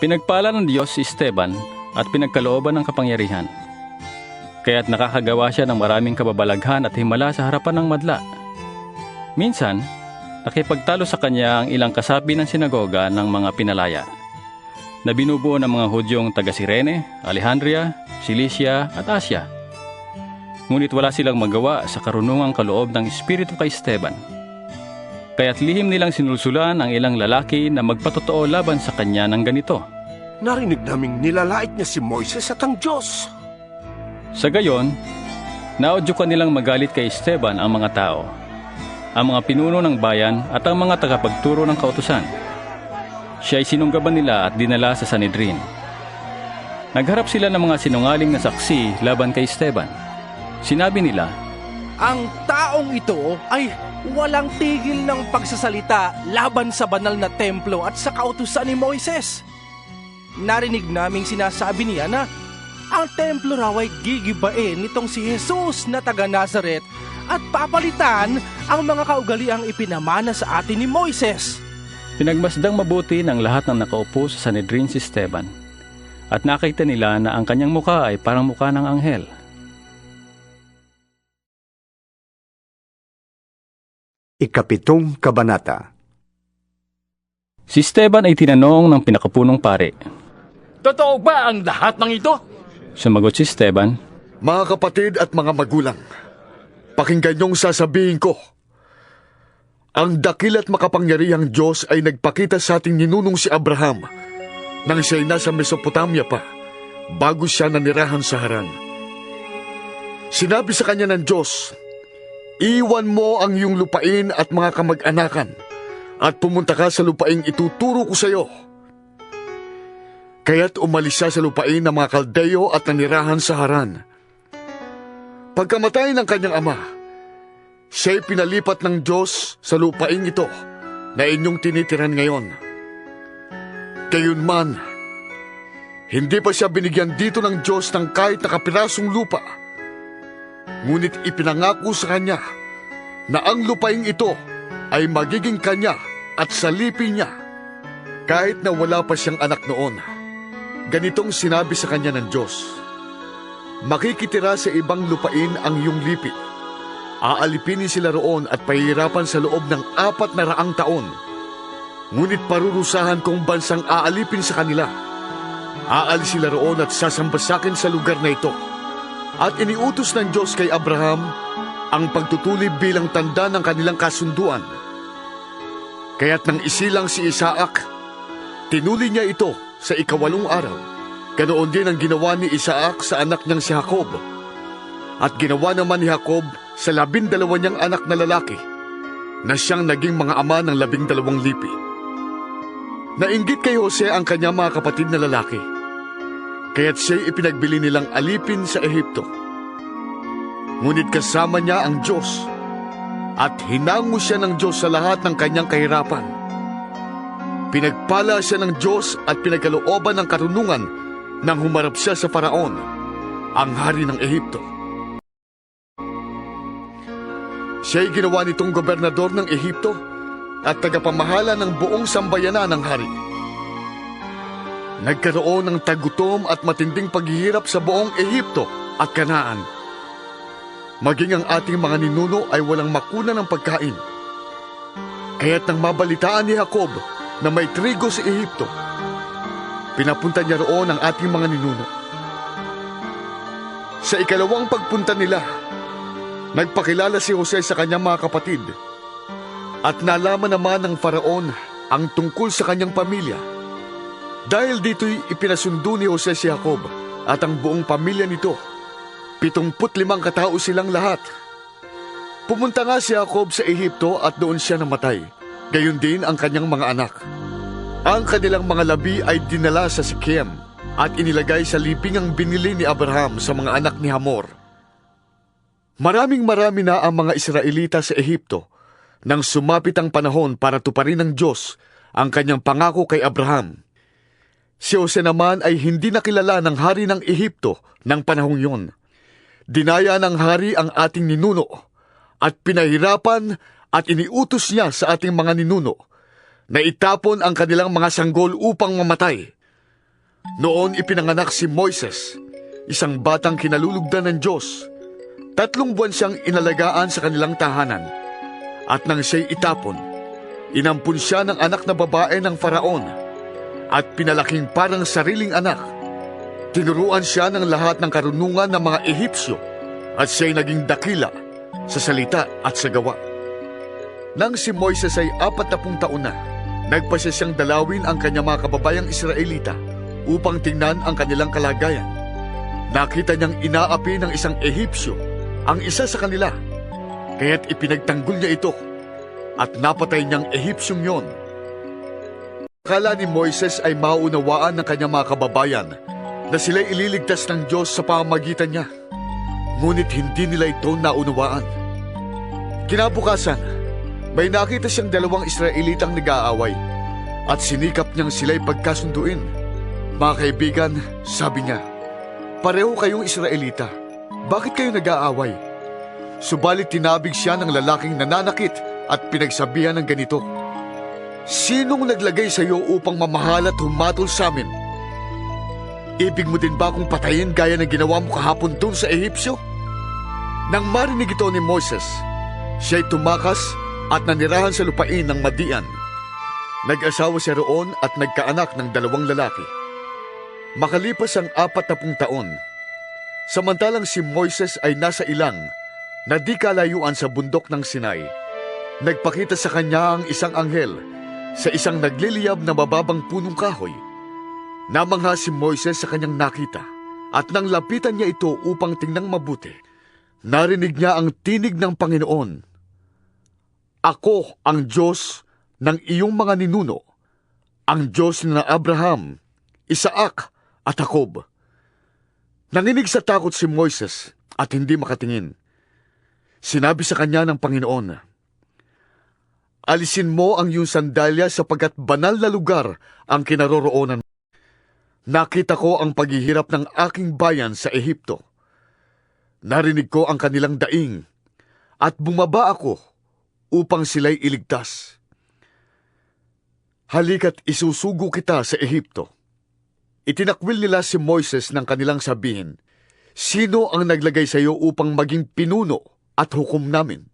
Pinagpala ng Diyos si Esteban at pinagkalooban ng kapangyarihan. Kaya't nakakagawa siya ng maraming kababalaghan at himala sa harapan ng madla. Minsan, nakipagtalo sa kanya ang ilang kasapi ng sinagoga ng mga pinalaya na binubuo ng mga Hudyong taga Sirene, Alejandria, Cilicia at Asya. Ngunit wala silang magawa sa karunungang kaloob ng Espiritu kay Esteban. Kaya't lihim nilang sinulsulan ang ilang lalaki na magpatotoo laban sa kanya ng ganito. Narinig naming nilalait niya si Moises at ang Diyos. Sa gayon, naudyukan nilang magalit kay Esteban ang mga tao, ang mga pinuno ng bayan at ang mga tagapagturo ng kautusan. Siya ay sinunggaban nila at dinala sa Sanedrin. Nagharap sila ng mga sinungaling na saksi laban kay Esteban. Sinabi nila, Ang taong ito ay walang tigil ng pagsasalita laban sa banal na templo at sa kautusan ni Moises. Narinig naming sinasabi niya na ang templo raw ay gigibain nitong si Jesus na taga Nazaret at papalitan ang mga kaugaliang ipinamana sa atin ni Moises. Pinagmasdang mabuti ng lahat ng nakaupo sa Sanedrin si Esteban at nakita nila na ang kanyang muka ay parang muka ng anghel. Ikapitong Kabanata Si Esteban ay tinanong ng pinakapunong pare. Totoo ba ang lahat ng ito? Sumagot si Esteban, Mga kapatid at mga magulang, pakinggan niyong sasabihin ko. Ang dakil at makapangyarihang Diyos ay nagpakita sa ating ninunong si Abraham nang siya'y nasa Mesopotamia pa bago siya nanirahan sa Haran. Sinabi sa kanya ng Diyos, Iwan mo ang iyong lupain at mga kamag-anakan at pumunta ka sa lupaing ituturo ko sa iyo. Kaya't umalis siya sa lupain ng mga kaldeyo at nanirahan sa Haran. Pagkamatay ng kanyang ama, siya'y pinalipat ng Diyos sa lupaing ito na inyong tinitiran ngayon. Gayunman, hindi pa siya binigyan dito ng Diyos ng kahit nakapirasong lupa. Ngunit ipinangako sa kanya na ang lupaing ito ay magiging kanya at salipin niya kahit na wala pa siyang anak noon. Ganitong sinabi sa kanya ng Diyos, Makikitira sa ibang lupain ang iyong lipi. Aalipinin sila roon at pahihirapan sa loob ng apat na raang taon. Ngunit parurusahan kong bansang aalipin sa kanila. Aalis sila roon at sasambasakin sa lugar na ito. At iniutos ng Diyos kay Abraham ang pagtutulib bilang tanda ng kanilang kasunduan. Kaya't nang isilang si Isaac, tinuli niya ito sa ikawalong araw. Ganoon din ang ginawa ni Isaac sa anak niyang si Jacob. At ginawa naman ni Jacob sa labindalawa niyang anak na lalaki na siyang naging mga ama ng labing dalawang lipi. Nainggit kay Jose ang kanyang mga kapatid na lalaki. Kaya't siya'y ipinagbili nilang alipin sa Ehipto. Ngunit kasama niya ang Diyos at hinango siya ng Diyos sa lahat ng kanyang kahirapan. Pinagpala siya ng Diyos at pinagkalooban ng karunungan nang humarap siya sa Faraon, ang hari ng Ehipto. Siya'y ginawa nitong gobernador ng Ehipto at tagapamahala ng buong sambayanan ng hari. Nagkaroon ng tagutom at matinding paghihirap sa buong Ehipto at Kanaan. Maging ang ating mga ninuno ay walang makuna ng pagkain. Kaya't nang mabalitaan ni Jacob na may trigo sa Ehipto, pinapunta niya roon ang ating mga ninuno. Sa ikalawang pagpunta nila, nagpakilala si Jose sa kanyang mga kapatid at nalaman naman ng faraon ang tungkol sa kanyang pamilya. Dahil dito'y ipinasundo ni Jose si Jacob at ang buong pamilya nito. Pitumput limang katao silang lahat. Pumunta nga si Jacob sa Ehipto at doon siya namatay. Gayon din ang kanyang mga anak. Ang kanilang mga labi ay dinala sa Sikhem at inilagay sa lipingang binili ni Abraham sa mga anak ni Hamor. Maraming marami na ang mga Israelita sa Ehipto nang sumapit ang panahon para tuparin ng Diyos ang kanyang pangako kay Abraham. Si Jose naman ay hindi nakilala ng hari ng Ehipto ng panahong yun. Dinaya ng hari ang ating ninuno at pinahirapan at iniutos niya sa ating mga ninuno na itapon ang kanilang mga sanggol upang mamatay. Noon ipinanganak si Moises, isang batang kinalulugdan ng Diyos. Tatlong buwan siyang inalagaan sa kanilang tahanan. At nang siya'y itapon, inampun siya ng anak na babae ng faraon at pinalaking parang sariling anak. Tinuruan siya ng lahat ng karunungan ng mga Ehipsyo at siya'y naging dakila sa salita at sa gawa. Nang si Moises ay apat na taon na, nagpasya siyang dalawin ang kanyang mga kababayang Israelita upang tingnan ang kanilang kalagayan. Nakita niyang inaapi ng isang Ehipsyo ang isa sa kanila, kaya't ipinagtanggol niya ito at napatay niyang Ehipsyong yon. Akala ni Moises ay maunawaan ng kanyang mga kababayan na sila'y ililigtas ng Diyos sa pamamagitan niya. Ngunit hindi nila ito naunawaan. Kinabukasan, may nakita siyang dalawang Israelitang nag-aaway at sinikap niyang sila'y pagkasunduin. Mga kaibigan, sabi niya, pareho kayong Israelita. Bakit kayo nag-aaway? Subalit tinabig siya ng lalaking nananakit at pinagsabihan ng ganito, Sinong naglagay sa iyo upang mamahal at humatol sa amin? Ibig mo din ba akong patayin gaya ng ginawa mo kahapon doon sa Ehipsyo? Nang marinig ito ni Moses, siya'y tumakas at nanirahan sa lupain ng Madian. Nag-asawa siya roon at nagkaanak ng dalawang lalaki. Makalipas ang apat na pung taon, samantalang si Moises ay nasa ilang na di kalayuan sa bundok ng Sinai, nagpakita sa kanya ang isang anghel sa isang nagliliyab na mababang punong kahoy. Namangha si Moises sa kanyang nakita at nang lapitan niya ito upang tingnan mabuti, narinig niya ang tinig ng Panginoon. Ako ang Diyos ng iyong mga ninuno, ang Diyos na Abraham, Isaac at Jacob. Nanginig sa takot si Moises at hindi makatingin. Sinabi sa kanya ng Panginoon, Alisin mo ang iyong sandalya sapagkat banal na lugar ang kinaroroonan. Nakita ko ang paghihirap ng aking bayan sa Ehipto. Narinig ko ang kanilang daing at bumaba ako upang sila'y iligtas. Halika't isusugo kita sa Ehipto. Itinakwil nila si Moises ng kanilang sabihin, Sino ang naglagay sa iyo upang maging pinuno at hukom namin?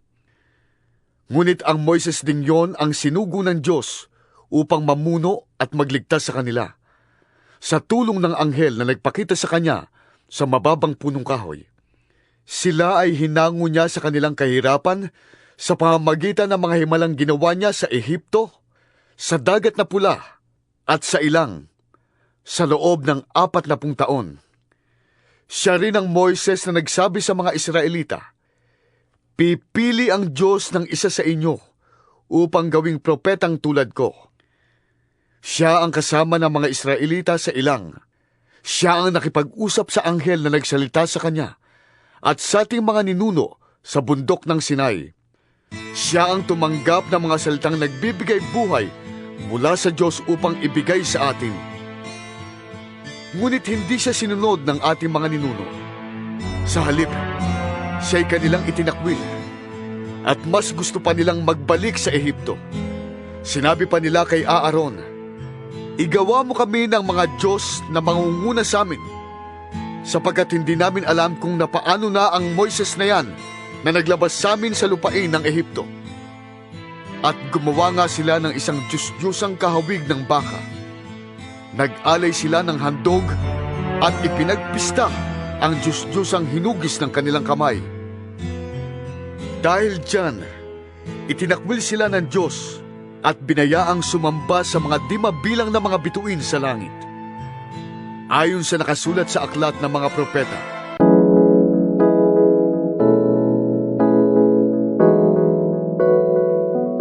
Ngunit ang Moises ding yon ang sinugo ng Diyos upang mamuno at magligtas sa kanila. Sa tulong ng anghel na nagpakita sa kanya sa mababang punong kahoy. Sila ay hinango niya sa kanilang kahirapan sa pamamagitan ng mga himalang ginawa niya sa Ehipto, sa dagat na pula, at sa ilang, sa loob ng apat na taon. Siya rin ang Moises na nagsabi sa mga Israelita, Pipili ang Diyos ng isa sa inyo upang gawing propetang tulad ko. Siya ang kasama ng mga Israelita sa ilang. Siya ang nakipag-usap sa anghel na nagsalita sa kanya at sa ating mga ninuno sa bundok ng Sinai. Siya ang tumanggap ng mga salitang nagbibigay buhay mula sa Diyos upang ibigay sa atin. Ngunit hindi siya sinunod ng ating mga ninuno. Sa halip, siya'y kanilang itinakwil at mas gusto pa nilang magbalik sa Ehipto. Sinabi pa nila kay Aaron, Igawa mo kami ng mga Diyos na mangunguna sa amin, sapagkat hindi namin alam kung napaano na ang Moises na yan na naglabas sa amin sa lupain ng Ehipto. At gumawa nga sila ng isang Diyos-Diyosang kahawig ng baka. Nag-alay sila ng handog at ipinagpista ang Diyos-Diyosang hinugis ng kanilang kamay. Dahil dyan, itinakwil sila ng Diyos at binayaang sumamba sa mga di mabilang na mga bituin sa langit. Ayon sa nakasulat sa aklat ng mga propeta,